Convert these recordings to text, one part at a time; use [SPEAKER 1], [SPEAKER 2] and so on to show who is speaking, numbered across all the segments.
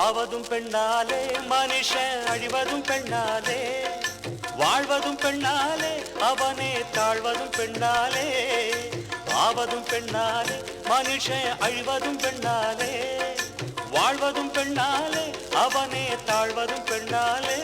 [SPEAKER 1] ஆவதும் பெண்ணாலே மனுஷன் அழிவதும் பெண்ணாலே வாழ்வதும் பெண்ணாலே அவனே தாழ்வதும் பெண்ணாலே. ஆவதும் பெண்ணாலே மனுஷன் அழிவதும் பெண்ணாலே வாழ்வதும் பெண்ணாலே அவனே தாழ்வதும் பெண்ணாலே.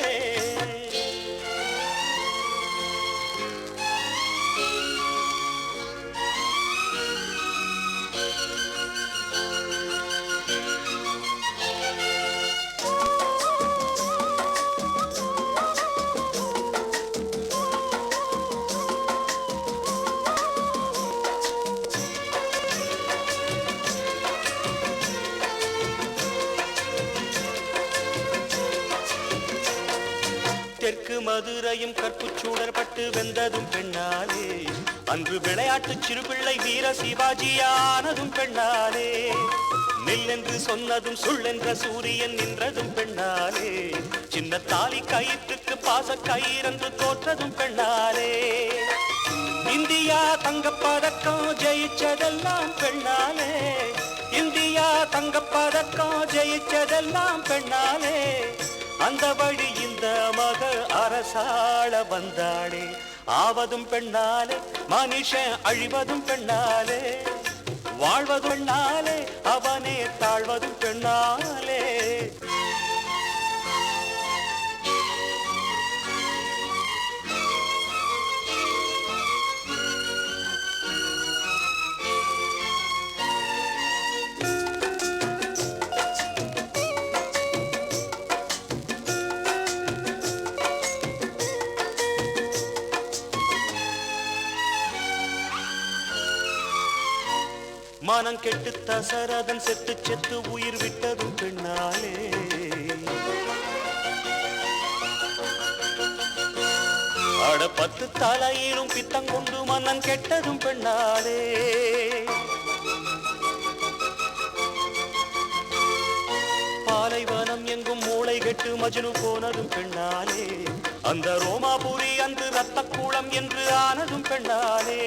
[SPEAKER 1] மதுரையும் கற்புச்சூடர் பட்டு வெந்ததும் பெண்ணாலே அன்று விளையாட்டு சிறுபிள்ளை வீர சிவாஜியானதும் பெண்ணாலே நில்லென்று சொன்னதும் சுள்ளென்ற சூரியன் நின்றதும் பெண்ணாலே சின்ன தாலி கயிற்றுக்கு பாச கயிறென்று தோற்றதும் பெண்ணாலே இந்தியா தங்கப்பதக்கம் ஜெயிச்சதெல்லாம் பெண்ணாலே இந்தியா தங்கப்பதக்கம் ஜெயிச்சதெல்லாம் பெண்ணாலே அந்த வழி இந்த மக அரசாள வந்தாளே. ஆவதும் பெண்ணாலே மனுஷன் அழிவதும் பெண்ணாலே. வாழ்வதும் பெண்ணாலே அவனே தாழ்வதும் பெண்ணாலே. மானம் கெட்டு தசரதன் செத்து செத்து உயிர் விட்டதும் பின்னாலே அட பத்து தலையிலும் பித்தங்கொண்டு மன்னன் கெட்டதும் பெண்ணாலே பாலைவனம் எங்கும் மூளை கெட்டு மஜ்னு போனதும் பெண்ணாலே அந்த ரோமாபுரி அன்று ரத்த கூளம் என்று ஆனதும் பெண்ணாலே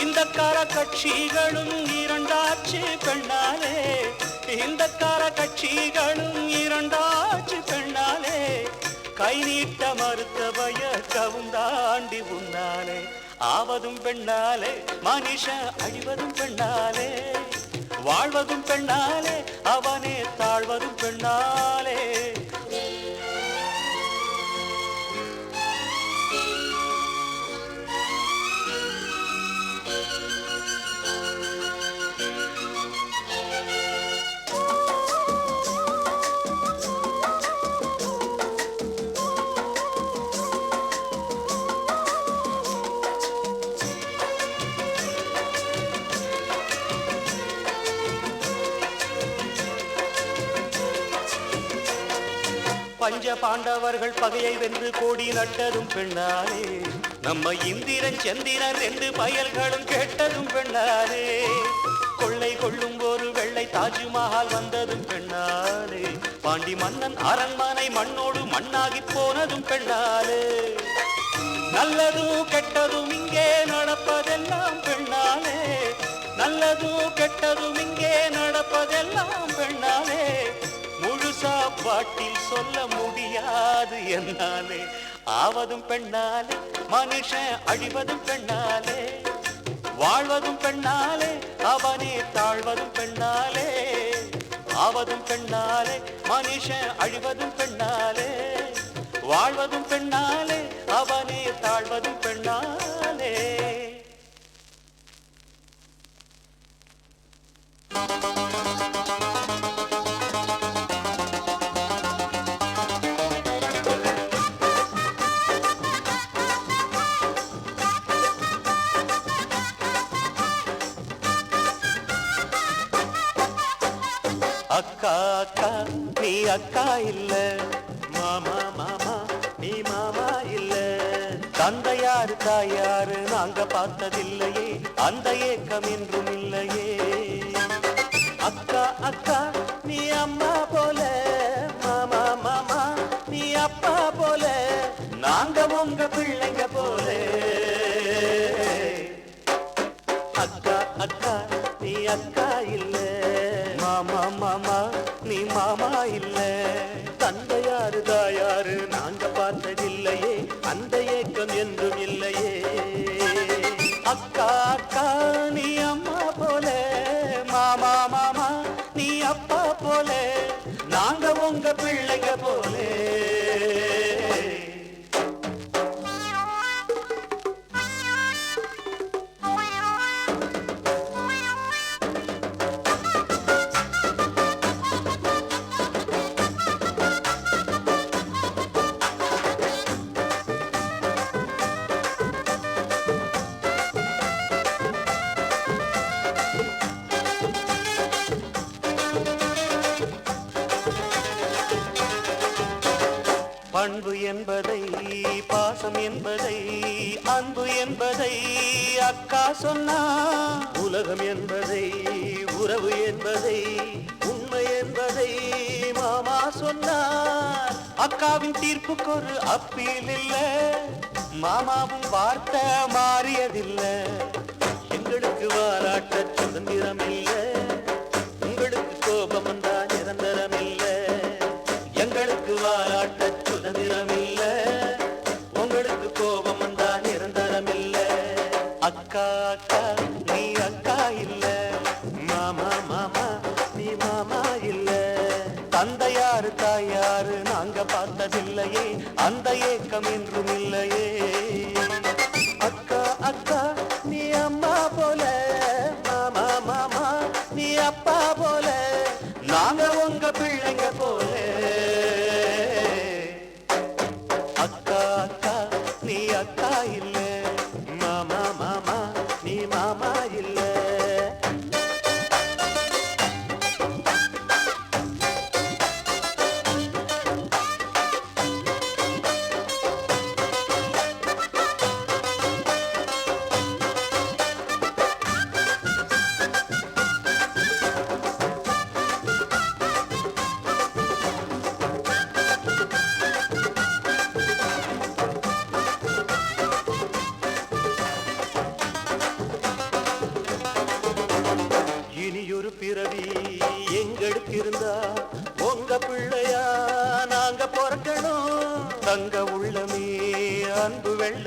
[SPEAKER 1] இந்த கார கட்சிகளும் இரண்டாச்சு பெண்ணாலே. இந்த கார கட்சிகளும் இரண்டாச்சு பெண்ணாலே. கை நீட்ட மறுத்தவய கவுந்தாண்டி உன்னாலே. ஆவதும் பெண்ணாலே மனுஷ அழிவதும் பெண்ணாலே. வாழ்வதும் பெண்ணாலே அவனே தாழ்வதும் பெண்ணாலே. பஞ்ச பாண்டவர்கள் பகையை வென்று கோடி நட்டதும் பெண்ணாலே நம்ம இந்திரன் சந்திரன் ரெண்டு பயல்களும் கேட்டதும் பெண்ணாலே கொள்ளை கொள்ளும் ஒரு வெள்ளை தாஜ்மஹால் வந்ததும் பெண்ணாலே பாண்டி மன்னன் அரண்மனை மண்ணோடு மண்ணாகி போனதும் பெண்ணாலே நல்லதும் கெட்டதும் இங்கே நடப்பதெல்லாம் பெண்ணாலே நல்லதும் கெட்டதும் இங்கே நடப்பதெல்லாம் பெண்ணாலே வாட்டில் சொல்ல முடியாது என்னாலே. ஆவதும் பெண்ணாலே மனுஷன் அழிவதும் பெண்ணாலே. வாழ்வதும் பெண்ணாலே அவனே தாழ்வதும் பெண்ணாலே. ஆவதும் பெண்ணாலே மனுஷன் அழிவதும் பெண்ணாலே. வாழ்வதும் பெண்ணாலே அவனே தாழ்வதும் பெண்ணாலே. Thank you. நீ அக்கா இல்ல. மாமா மாமா நீ மாமா இல்ல. தந்தையாரு தாயாரு நாங்க பார்த்ததில்லையே. அந்த ஏக்கம் என்றும் இல்லையே. அக்கா அக்கா நீ அம்மா போல. மாமா மாமா நீ அப்பா போல. நாங்க உங்க பிள்ளைங்க போல. அக்கா அக்கா நீ அக்கா சொன்னா? உலகம் என்பதை உறவு என்பதை உண்மை என்பதை மாமா சொன்னார். அக்காவின் தீர்ப்புக்கு ஒரு அப்பீல் இல்ல மாமாவும் வார்த்தை மாறியதில்லை. எங்களுக்கு வாராட்ட சுதந்திரம் இல்லை.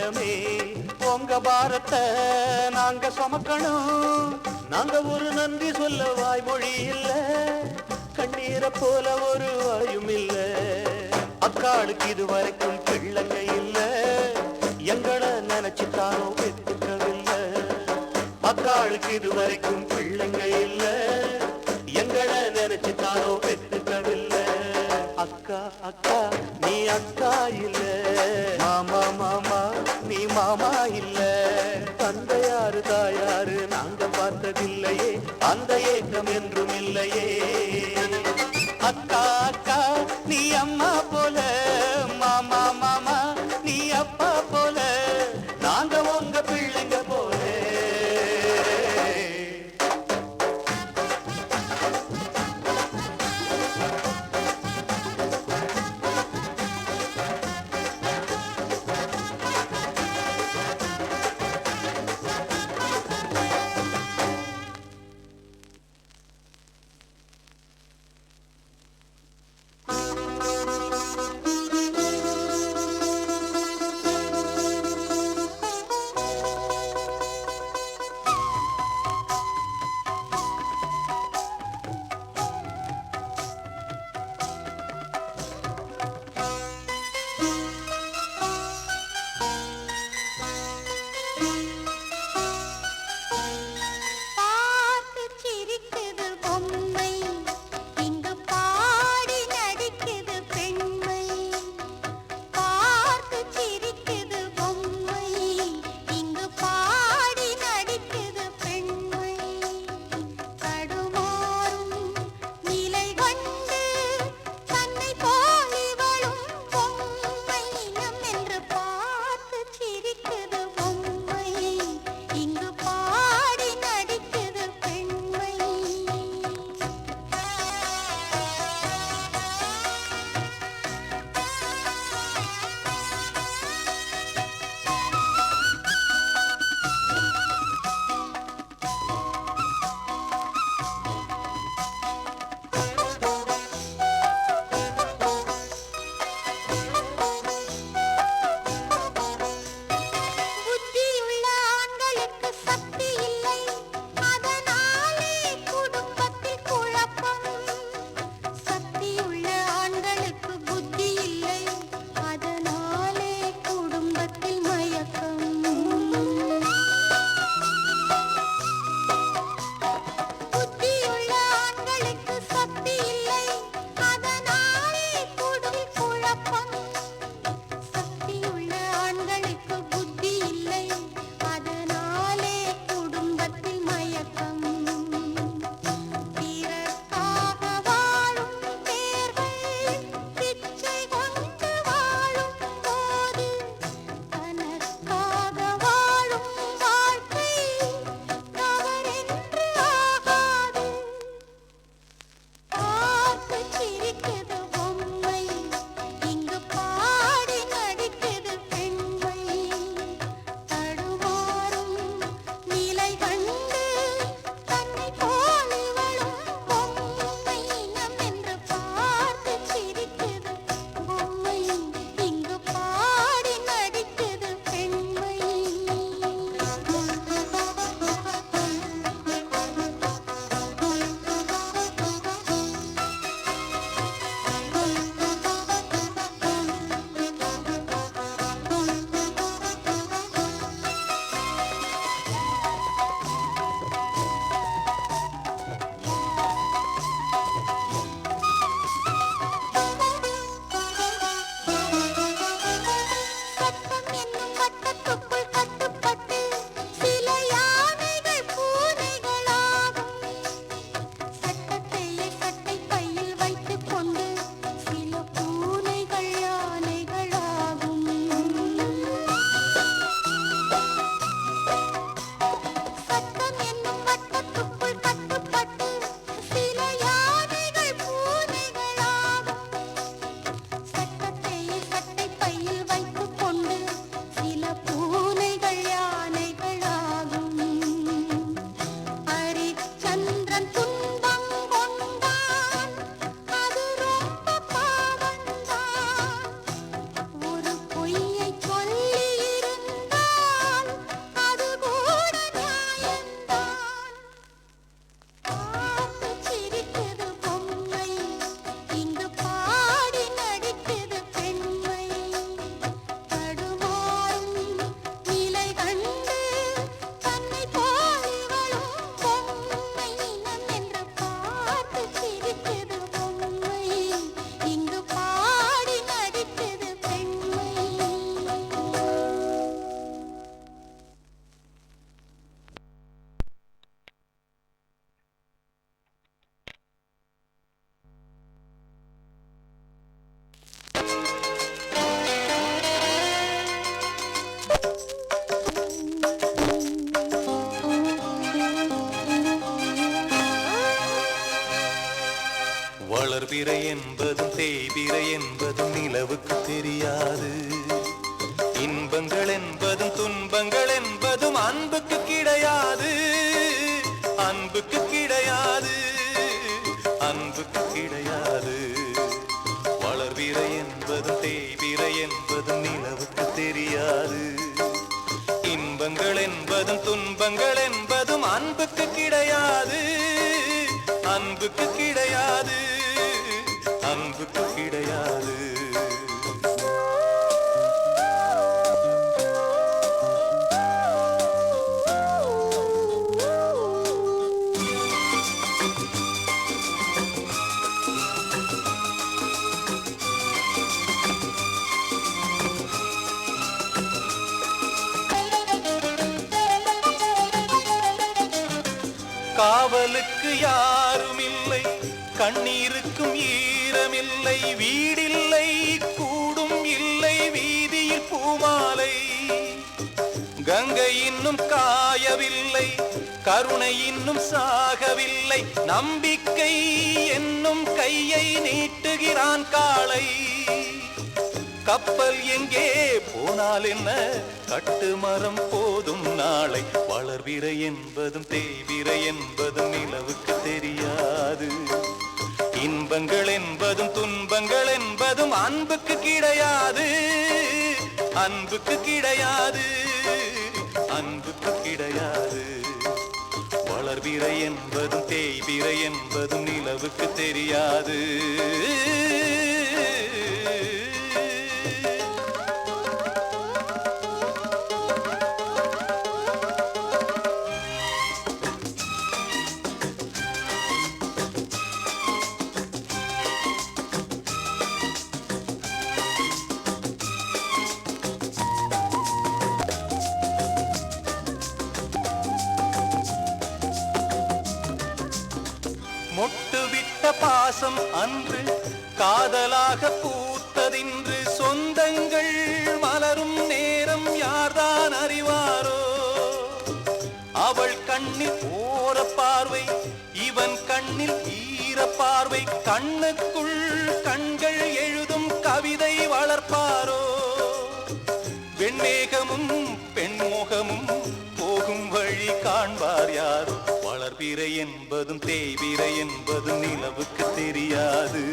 [SPEAKER 1] நிலமே உங்க பாரத்தை நாங்க சுமக்கணும். நாங்க ஒரு நன்றி சொல்ல வாய்மொழி இல்ல. கண்ணீரை போல ஒரு வாயும் இல்ல. அக்காளுக்கு இது வரைக்கும் பிள்ளைங்க இல்ல. எங்களை நினைச்சுத்தானோ பெற்றுக்கவில்லை. அக்காளுக்கு இது வரைக்கும் பிள்ளைங்க இல்ல. எங்களை நினைச்சு தானோ பெற்றுக்கவில்லை. அக்கா அக்கா நீ அக்கா.
[SPEAKER 2] வளர்பிறை என்பதும் தேய்பிறை என்பதும் நிலவுக்கு தெரியாது. சாகவில்லை நம்பிக்கை என்னும் கையை நீட்டுகிறான் காளை. கப்பல் எங்கே போனால் என்ன? கட்டுமரம் போதும் நாளை. வளர்விரை என்பதும் தேய்விரை என்பதும் நிலவுக்கு தெரியாது. இன்பங்கள் என்பதும் துன்பங்கள் என்பதும் அன்புக்கு கிடையாது. அன்புக்கு கிடையாது. அன்புக்கு கிடையாது. வளர்விரை என்பதும் தேய்விரை என்பதும் நிலவுக்கு தெரியாது. மொட்டுவிட்ட பாசம் அன்று காதலாக பூத்ததின்று சொந்தங்கள் மலரும் நேரம் யார்தான் அறிவாரோ? அவள் கண்ணில் ஓர பார்வை இவன் கண்ணில் ஈர பார்வை கண்ணுக்குள் என்பதும் தேய்விரை என்பதும் நிலவுக்கு தெரியாது.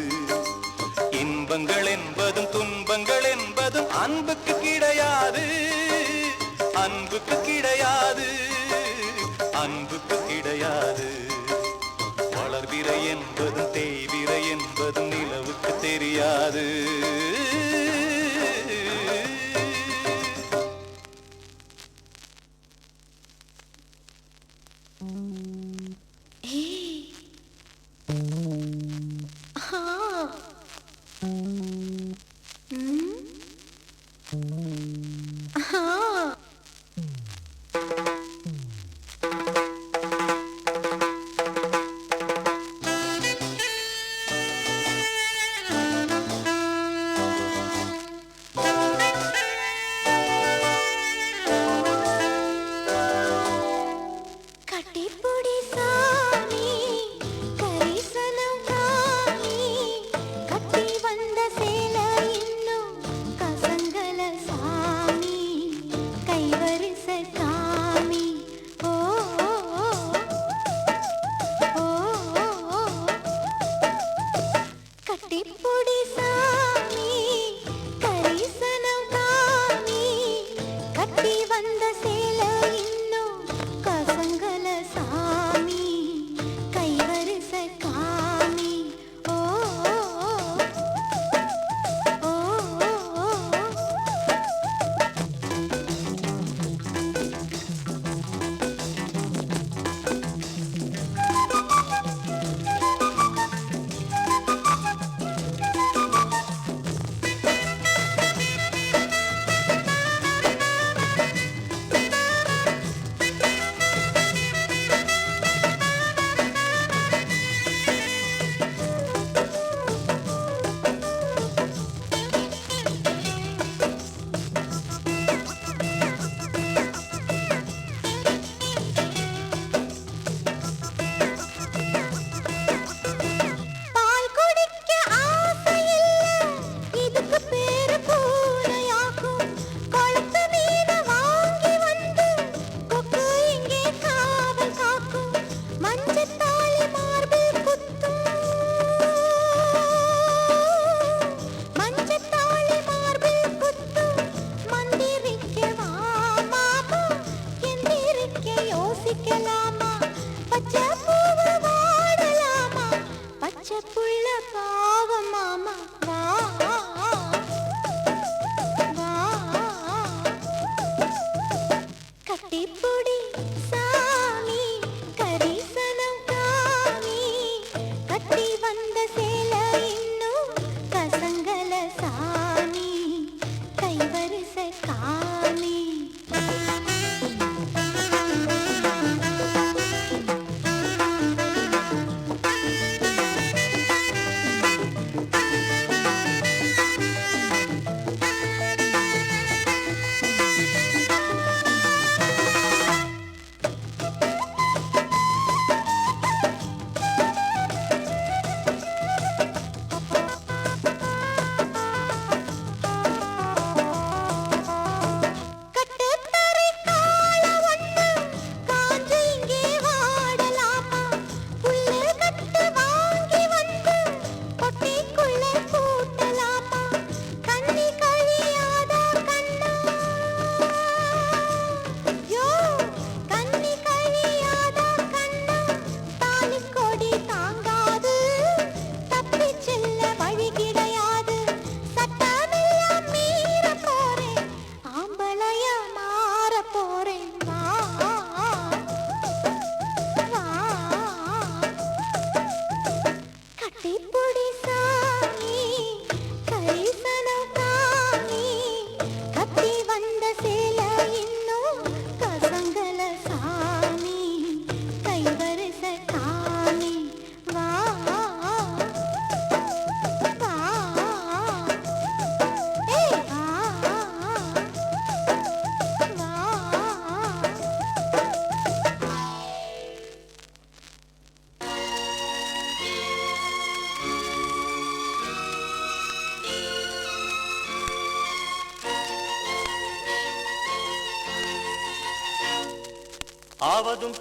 [SPEAKER 2] இன்பங்கள் என்பதும் துன்பங்கள் என்பதும் அன்புக்கு கிடையாது. அன்புக்கு கிடையாது.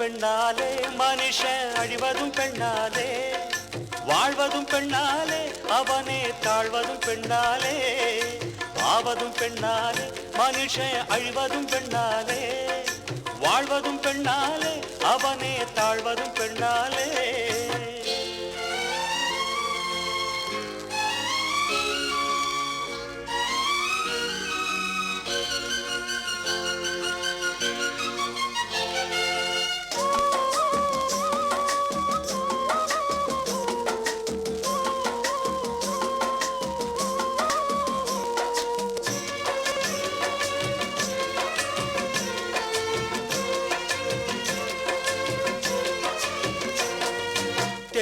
[SPEAKER 1] பெண்ணாலே மனுஷன் அழிவதும் பெண்ணாலே வாழ்வதும் பெண்ணாலே அவனே தாழ்வதும் பெண்ணாலே ஆவதும் பெண்ணாலே மனுஷன் அழிவதும் பெண்ணாலே வாழ்வதும் பெண்ணாலே அவனே தாழ்வதும் பெண்ணாலே.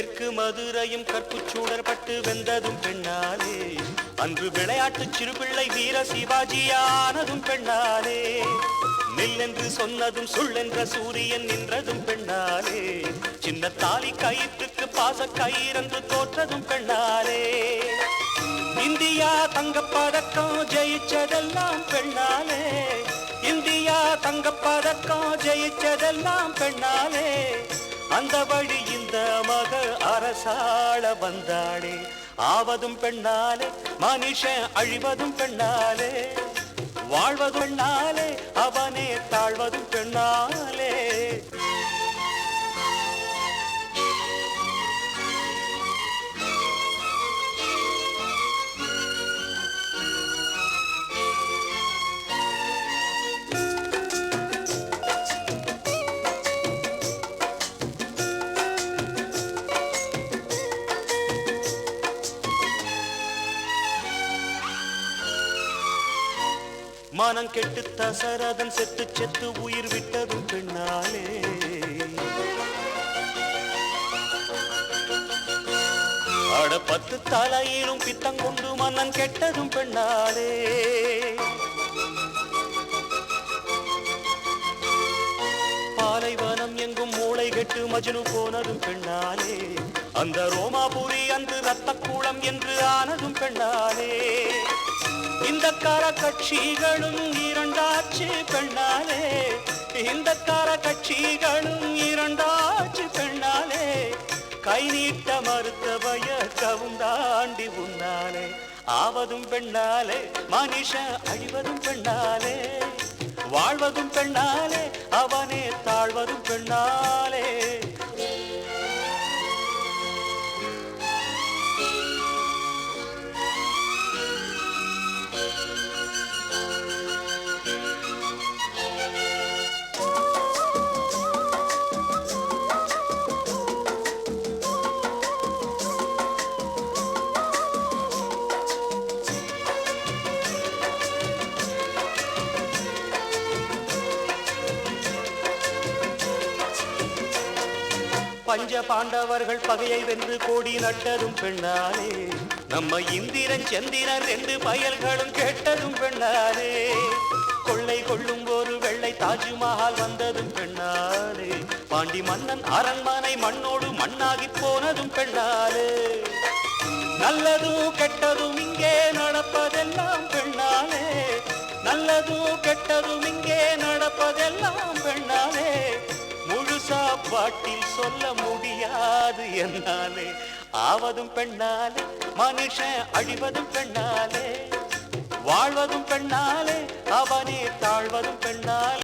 [SPEAKER 1] தெற்கு மதுரையும் கற்புச்சூடர்பட்டு வெந்ததும் பெண்ணாலே. அன்று விளையாட்டு சிறுபிள்ளை வீர சிவாஜியானதும் பெண்ணாலே. நில்லென்று சொன்னதும் சுள்ளென்ற சூரியன் நின்றதும் பெண்ணாலே. சின்ன தாலி கயிற்றுக்கு பாச கயிறென்று தோற்றதும் பெண்ணாலே. இந்தியா தங்கப்பதக்கம் ஜெயிச்சதெல்லாம் பெண்ணாலே. இந்தியா தங்கப்பதக்கம் ஜெயிச்சதெல்லாம் பெண்ணாலே. அந்த வழி இந்த மக அரசாள வந்தாளே. ஆவதும் பெண்ணாலே மனுஷன் அழிவதும் பெண்ணாலே. வாழ்வதும் பெண்ணாலே அவனே தாழ்வதும் பெண்ணாலே. மானம் கெட்டு தசரதன் செத்து செத்து உயிர் விட்டதும் பின்னாலே அட பத்து தலையிலும் பித்தங்கொண்டு மன்னன் கெட்டதும் பெண்ணாலே பாலைவனம் எங்கும் மூளை கெட்டு மஜ்னு போனதும் பெண்ணாலே அந்த ரோமாபுரி அன்று ரத்த கூளம் என்று ஆனதும் பெண்ணாலே இந்த கார கட்சிகளும் இரண்டாச்சு பெண்ணாலே. இந்த கார கட்சிகளும் இரண்டாச்சு பெண்ணாலே. கை நீட்ட மறுத்தவய கவுந்தாண்டி உன்னாலே. ஆவதும் பெண்ணாலே மனுஷ அழிவதும் பெண்ணாலே. வாழ்வதும் பெண்ணாலே அவனே தாழ்வதும் பெண்ணாலே. பஞ்ச பாண்டவர்கள் பகையை வென்று கோடி நட்டதும் பெண்ணாலே நம்ம இந்திரன் சந்திரன் ரெண்டு பயல்களும் கெட்டதும் பெண்ணாலே கொள்ளை கொள்ளும் ஒரு வெள்ளை தாஜ்மஹால் வந்ததும் பெண்ணாலே பாண்டி மன்னன் அரண்மனை மண்ணோடு மண்ணாகி போனதும் பெண்ணாலே நல்லதும் கெட்டதும் இங்கே நடப்பதெல்லாம் பெண்ணாலே நல்லதும் கெட்டதும் இங்கே நடப்பதெல்லாம் பெண்ணாலே சாப்பாட்டில் சொல்ல முடியாது என்னாலே. ஆவதும் பெண்ணாலே மனுஷன் அழிவதும் பெண்ணாலே. வாழ்வதும் பெண்ணாலே அவனே தாழ்வதும் பெண்ணாலே.